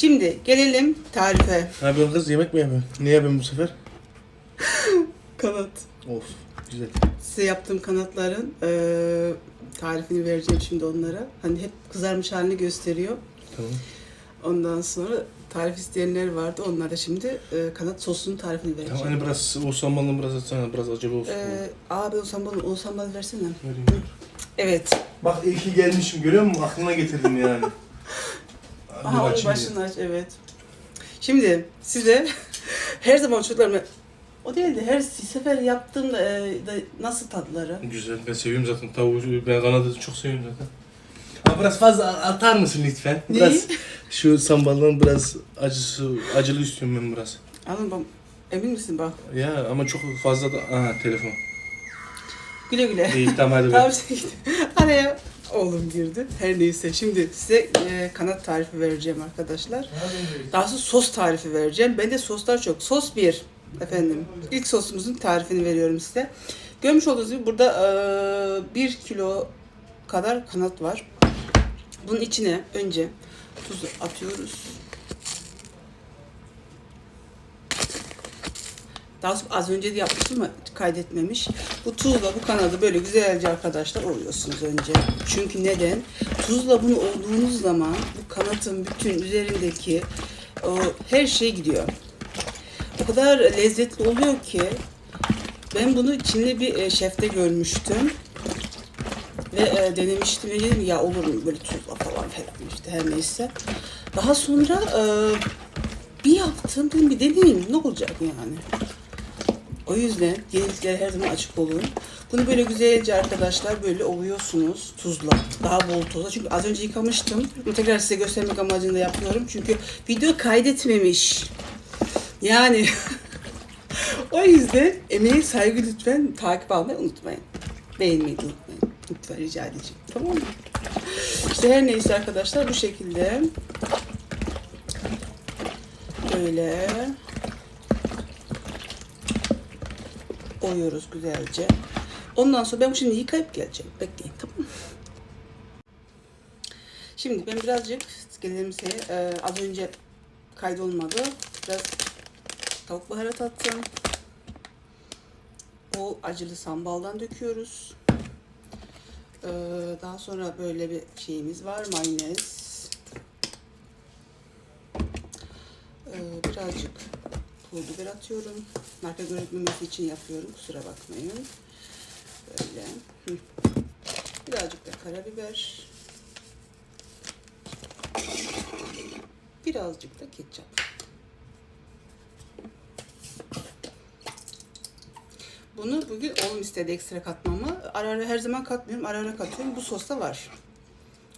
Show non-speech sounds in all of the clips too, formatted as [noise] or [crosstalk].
Şimdi gelelim tarife. Ne yapıyorsun kız? Yemek mi yapıyorsun? Ne yapıyorsun bu sefer? [laughs] Kanat. Of güzel. Size yaptığım kanatların eee, tarifini vereceğim şimdi onlara. Hani hep kızarmış halini gösteriyor. Tamam. Ondan sonra tarif isteyenler vardı. Onlara şimdi eee, kanat sosunun tarifini vereceğim. Tamam hani biraz o samanlı biraz atsana biraz acılı olsun. Eee abi o sambal, o sambal versene. Vereyim. Evet. Bak iyi ki gelmişim görüyor musun? Aklına getirdim yani. [laughs] Aha, o açayım başını aç evet. Şimdi size [laughs] her zaman çocuklarıma o değil de her sefer yaptığımda eee, da nasıl tatları? Güzel ben seviyorum zaten tavuğu ben kanadı çok seviyorum zaten. Ama biraz fazla atar mısın lütfen? Neyi? Biraz şu sambalın biraz acısı acılı istiyorum ben biraz. Alın bak. Emin misin bak? Ya ama çok fazla da aha telefon. Güle güle. İyi tamam hadi. [laughs] Tamam ben. sen git. Araya oğlum girdi. Her neyse. Şimdi size e, kanat tarifi vereceğim arkadaşlar. Daha sonra sos tarifi vereceğim. Ben de soslar çok. Sos 1 efendim. İlk sosumuzun tarifini veriyorum size. Görmüş olduğunuz gibi burada 1 kilo kadar kanat var. Bunun içine önce tuzu atıyoruz. Daha az önce de yapmıştım ama kaydetmemiş. Bu tuzla bu kanadı böyle güzelce arkadaşlar ovuyorsunuz önce. Çünkü neden? Tuzla bunu olduğunuz zaman bu kanatın bütün üzerindeki o her şey gidiyor. O kadar lezzetli oluyor ki ben bunu Çinli bir e, şefte görmüştüm. Ve e, denemiştim dedim ya olur mu böyle tuzla falan falan işte her neyse. Daha sonra e, bir yaptım dedim bir deneyeyim ne olacak yani. O yüzden yeniliklere her zaman açık olun. Bunu böyle güzelce arkadaşlar böyle ovuyorsunuz tuzla. Daha bol tuzla. Çünkü az önce yıkamıştım. Bunu tekrar size göstermek amacıyla yapıyorum. Çünkü video kaydetmemiş. Yani [laughs] o yüzden emeğe saygı lütfen takip almayı unutmayın. Beğenmeyi de unutmayın. Lütfen rica edeceğim. Tamam mı? İşte her neyse arkadaşlar bu şekilde. Böyle oyuyoruz güzelce. Ondan sonra ben şimdi yıkayıp geleceğim. Bekleyin tamam mı? Şimdi ben birazcık gelelim şeye, e, az önce kaydolmadı. Biraz tavuk baharat attım. Bol acılı sambaldan döküyoruz. E, daha sonra böyle bir şeyimiz var. Mayonez. E, birazcık pul biber atıyorum. Marka görünmemesi için yapıyorum. Kusura bakmayın. Böyle. Birazcık da karabiber. Birazcık da ketçap. Bunu bugün oğlum istedi ekstra katmamı. Ara ara her zaman katmıyorum. Ara ara katıyorum. Bu sosta var.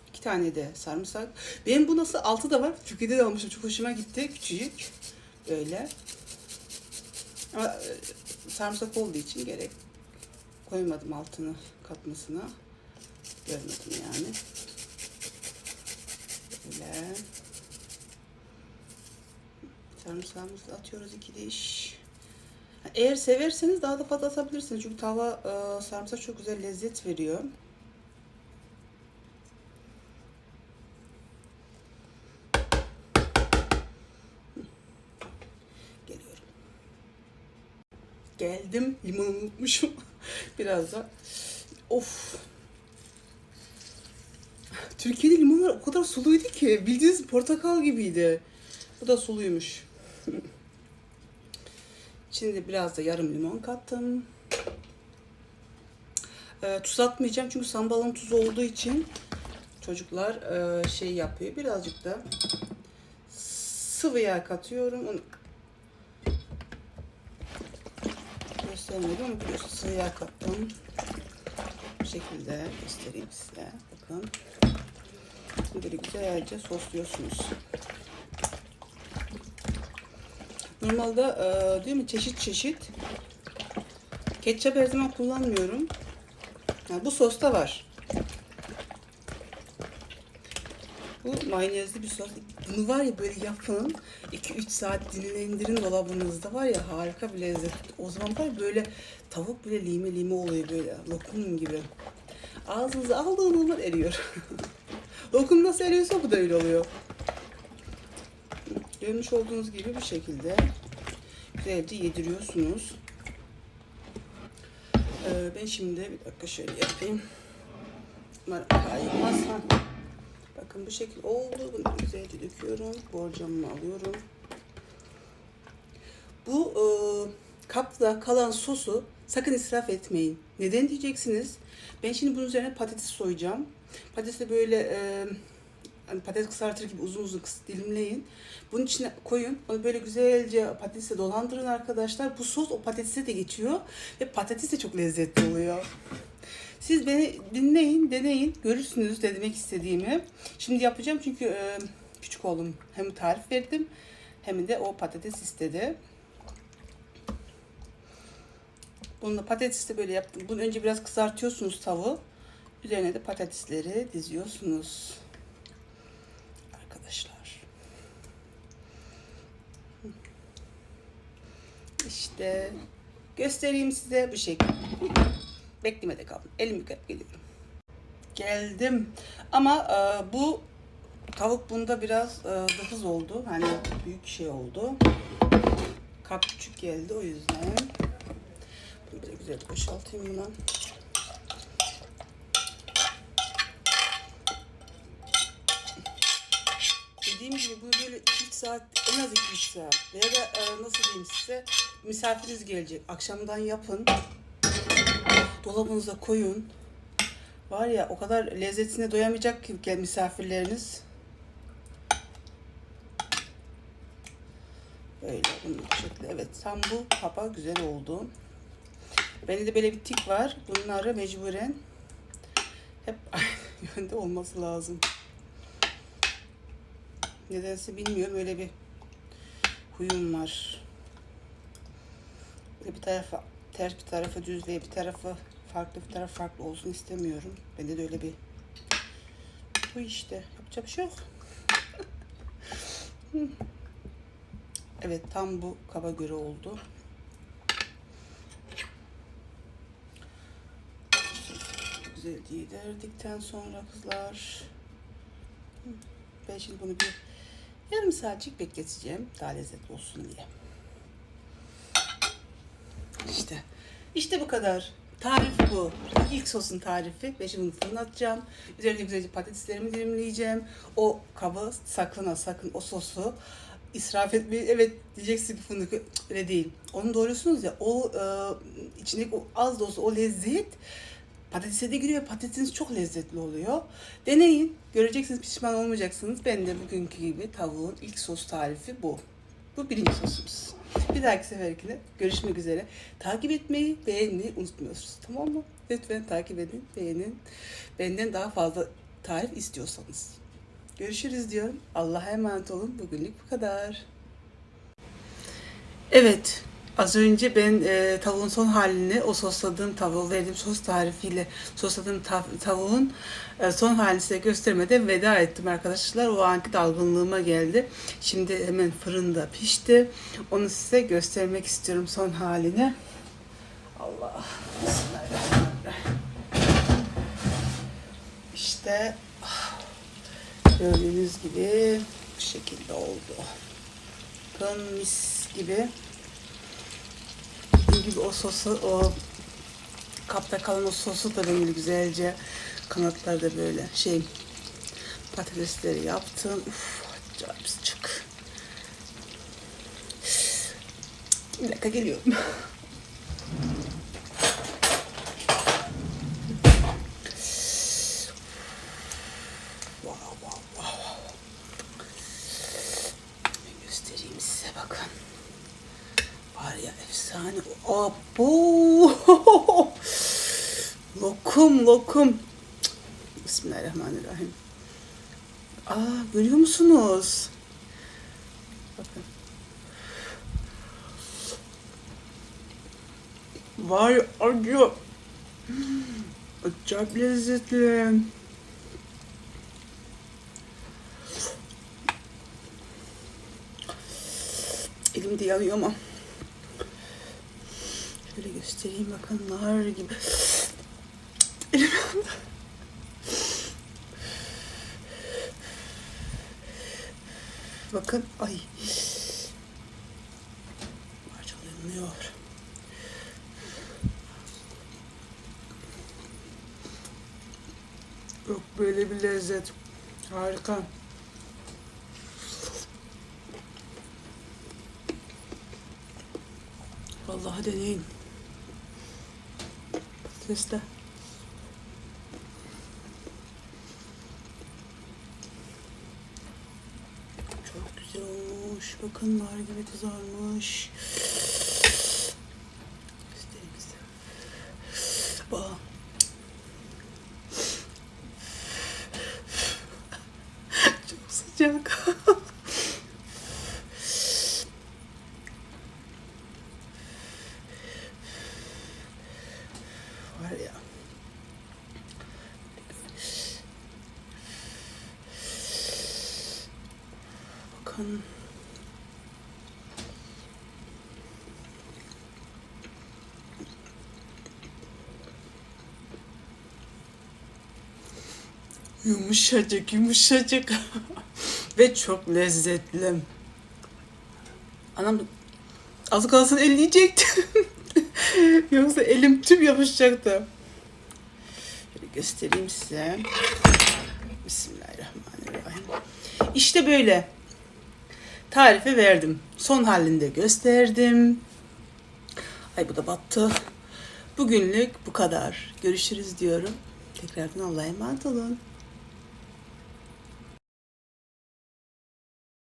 İki tane de sarımsak. Benim bu nasıl altı da var. Türkiye'de de almışım. Çok hoşuma gitti. Küçücük. Böyle. Ama e, sarımsak olduğu için gerek koymadım altını katmasına. Görmedim yani. Böyle. Sarımsağımızı da atıyoruz iki diş. Eğer severseniz daha da fazla atabilirsiniz. Çünkü tava e, sarımsak çok güzel lezzet veriyor. Geliyorum. Geldim. Limonu unutmuşum. [laughs] Biraz da. Of. Türkiye'de limonlar o kadar suluydu ki. Bildiğiniz portakal gibiydi. Bu da suluymuş. Şimdi [laughs] biraz da yarım limon kattım. Ee, tuz atmayacağım çünkü sambalın tuzu olduğu için çocuklar e, şey yapıyor. Birazcık da sıvı yağ katıyorum. Onu göstermedim ama biliyorsun kattım. Bu şekilde göstereyim size. Bakın. Böyle güzelce sosluyorsunuz. Normalde e, değil mi çeşit çeşit ketçap her zaman kullanmıyorum. Yani bu sosta var. Bu mayonezli bir sos. Bunu var ya böyle yapın. 2-3 saat dinlendirin dolabınızda var ya harika bir lezzet. O zaman var böyle tavuk bile lime lime oluyor böyle lokum gibi. Ağzınıza aldığınız zaman eriyor. [laughs] lokum nasıl eriyorsa bu da öyle oluyor. Görmüş olduğunuz gibi bu şekilde güzelce yediriyorsunuz. Ee, ben şimdi bir dakika şöyle yapayım. Bunlar kaymaz. Bakın bu şekil oldu. Bunu güzelce döküyorum. Borcamımı alıyorum. Bu e, kapta kalan sosu sakın israf etmeyin. Neden diyeceksiniz? Ben şimdi bunun üzerine patates soyacağım. Patatesi böyle e, hani patates kızartır gibi uzun uzun dilimleyin. Bunun içine koyun. Onu böyle güzelce patatese dolandırın arkadaşlar. Bu sos o patatese de geçiyor. Ve patates de çok lezzetli oluyor. Siz beni dinleyin, deneyin. Görürsünüz ne demek istediğimi. Şimdi yapacağım çünkü e, küçük oğlum hem tarif verdim hem de o patates istedi. Bununla patatesi de böyle yaptım. Bunu önce biraz kızartıyorsunuz tavuğu. Üzerine de patatesleri diziyorsunuz. Arkadaşlar. İşte göstereyim size bu şekil. Beklemede kaldım. Elimi yıkayıp geliyorum. Geldim. Ama e, bu tavuk bunda biraz e, hız oldu. Hani büyük şey oldu. Kap küçük geldi o yüzden. Bunu da güzel boşaltayım buna. Dediğim gibi bunu böyle 2 saat, en az 2 saat veya da e, nasıl diyeyim size misafiriniz gelecek. Akşamdan yapın. Dolabınıza koyun. Var ya o kadar lezzetine doyamayacak ki misafirleriniz. Böyle bunun bu. Evet tam bu kaba güzel oldu. Bende de böyle bir tik var. Bunları mecburen hep aynı [laughs] yönde olması lazım. Nedense bilmiyorum öyle bir huyum var. Böyle bir tarafa ters bir tarafa düz ve bir tarafı farklı bir taraf farklı olsun istemiyorum. Bende de öyle bir bu işte yapacak bir şey yok. [laughs] evet tam bu kaba göre oldu. Güzel yedirdikten sonra kızlar ben şimdi bunu bir yarım saatçik bekleteceğim daha lezzetli olsun diye. İşte. İşte bu kadar. Tarif bu. İlk sosun tarifi. Bunu fırına atacağım. Üzerine güzelce patateslerimi dilimleyeceğim. O kaba sakın sakın o sosu israf etmeyin. Evet diyeceksin ki fındık öyle değil. Onu doğruyorsunuz ya o e, içindeki o az da olsa o lezzet patatese de giriyor. Patatesiniz çok lezzetli oluyor. Deneyin. Göreceksiniz pişman olmayacaksınız. Ben de bugünkü gibi tavuğun ilk sos tarifi bu. Bu birinci sosumuz. Bir dahaki seferkine görüşmek üzere. Takip etmeyi, beğenmeyi unutmuyorsunuz. Tamam mı? Lütfen takip edin, beğenin. Benden daha fazla tarif istiyorsanız. Görüşürüz diyorum. Allah'a emanet olun. Bugünlük bu kadar. Evet. Az önce ben e, tavuğun son halini, o sosladığım tavuğu verdiğim sos tarifiyle sosladığım tav- tavuğun e, son halini size göstermeden veda ettim arkadaşlar. O anki dalgınlığıma geldi. Şimdi hemen fırında pişti. Onu size göstermek istiyorum son halini. Allah. İşte gördüğünüz gibi bu şekilde oldu. Bakın mis gibi. Gibi o sosu, o kapta kalan o sosu da böyle güzelce kanatlarda böyle şey patatesleri yaptım. Uf, acayip sıcak. Bir dakika geliyorum. Wow, wow, wow. Bir göstereyim size bakın. Var ya efsane. Abo. [laughs] lokum lokum. Bismillahirrahmanirrahim. Aa görüyor musunuz? Bakın. Var ya, acı. Acayip lezzetli. Elim de yanıyor ama. Göstereyim bakın nar gibi. Bakın. Ay. Parçalanıyor. Yok böyle bir lezzet. Harika. Vallahi deneyin. De. Çok güzel olmuş. Bakın nar gibi kızarmış. Size. Bak. Çok sıcak. Var ya. Bakın. Yumuşacık yumuşacık [laughs] ve çok lezzetli. Anam az kalsın elleyecektim. [laughs] Yoksa elim tüm yapışacaktı. Şöyle göstereyim size. Bismillahirrahmanirrahim. İşte böyle. Tarifi verdim. Son halinde gösterdim. Ay bu da battı. Bugünlük bu kadar. Görüşürüz diyorum. Tekrardan Allah'a emanet olun.